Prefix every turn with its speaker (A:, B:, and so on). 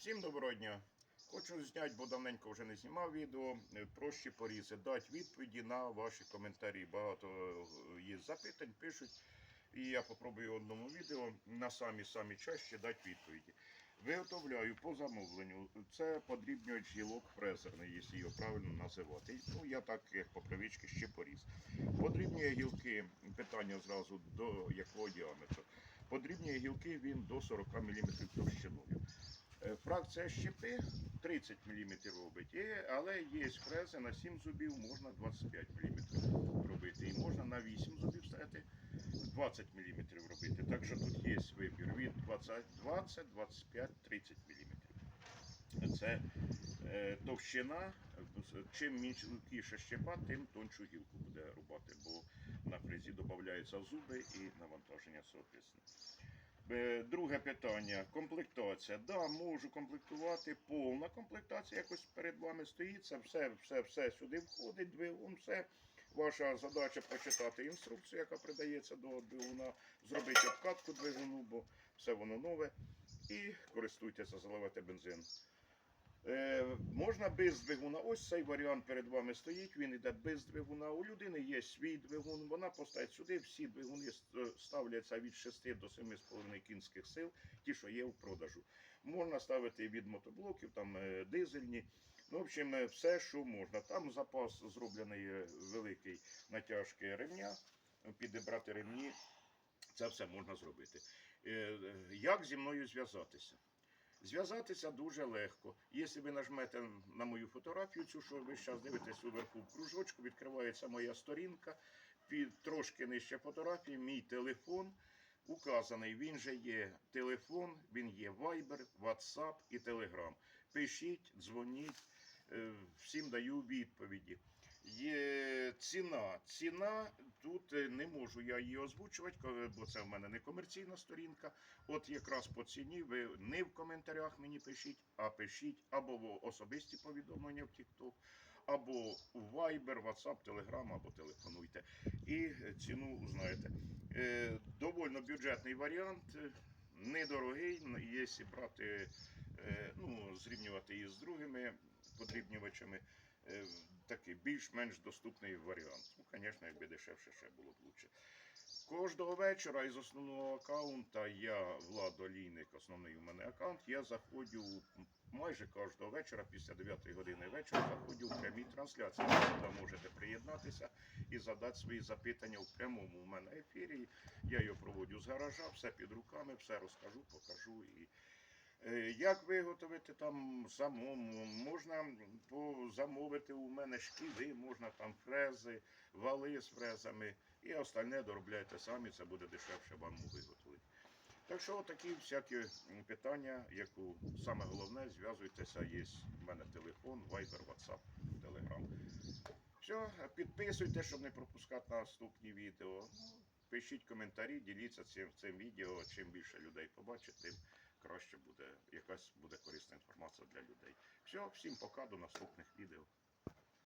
A: Всім доброго дня. Хочу зняти, бо давненько вже не знімав відео. е, Прощі порізи, дати відповіді на ваші коментарі. Багато е, є запитань, пишуть. І я попробую в одному відео на самі самі чаще дати відповіді. Виготовляю по замовленню. Це подрібнювач гілок фрезерний, якщо його правильно називати. Ну, я так як по привичці ще поріз. Подрібнює гілки, питання зразу до якого діаметру. Подрібнює гілки він до 40 мм товщиною. Е, Фракція щепи 30 мм робить, але є фрези на 7 зубів, можна 25 мм робити. І можна на 8 зубів ставити 20 мм робити. Так що тут є вибір від 20, 20 25, 30 мм. Це е, товщина. Чим мілкіша щепа, тим тоншу гілку буде рубати, бо на фрезі додаються зуби і навантаження соответственно. Е, Друге питання. Комплектація. Да, можу комплектувати. Повна комплектація якось перед вами стоїть. Це все, все, все сюди входить, двигун, все. Ваша задача прочитати інструкцію, яка придається до двигуна, зробити обкатку двигуну, бо все воно нове. І користуйтеся, заливайте бензин. Е, можна без двигуна. Ось цей варіант перед вами стоїть. Він йде без двигуна. У людини є свій двигун. Вона поставить сюди. Всі двигуни е, ставляться від 6 до 7,5 кінських сил, ті, що є в продажу. Можна ставити від мотоблоків, там е, дизельні. Ну, в общем, все, що можна. Там запас зроблений великий натяжки ремня, підібрати ремні. Це все можна зробити. Як зі мною зв'язатися? Зв'язатися дуже легко. Якщо ви нажмете на мою фотографію, цю, що ви зараз дивитесь уверху в кружочку, відкривається моя сторінка, під трошки нижче фотографії, мій телефон. Указаний, він же є телефон, він є Viber, WhatsApp і Telegram. Пишіть, дзвоніть, е, всім даю відповіді. Є ціна. Ціна тут е, не можу я її озвучувати, бо це в мене не комерційна сторінка. От якраз по ціні ви не в коментарях мені пишіть, а пишіть або в особисті повідомлення в TikTok, або у Viber, WhatsApp, Telegram, або телефонуйте. І ціну узнаєте. Е, довольно бюджетний варіант, е, недорогий, якщо брати, ну, зрівнювати її з другими подрібнювачами. Такий більш-менш доступний варіант. Ну, звісно, якби дешевше ще було б лучше. Кожного вечора із основного аккаунта я Влад Олійник, основний у мене аккаунт. Я заходжу майже кожного вечора, після 9 години вечора, заходжу в прямі трансляції. Ви можете приєднатися і задати свої запитання в прямому у мене ефірі. Я його проводжу з гаража, все під руками, все розкажу, покажу і. Е, Як виготовити там самому? Можна замовити у мене шківи, можна там фрези, вали з фрезами, і остальне доробляйте самі, це буде дешевше вам виготовити. Так що такі всякі питання, яку саме головне, зв'язуйтеся, є в мене телефон, Viber, WhatsApp, Telegram. Все, підписуйте, щоб не пропускати наступні відео. Ну, Пишіть коментарі, діліться цим, цим відео. Чим більше людей побачить, тим краще буде, якась буде корисна інформація для людей. Все, всім пока, до наступних відео.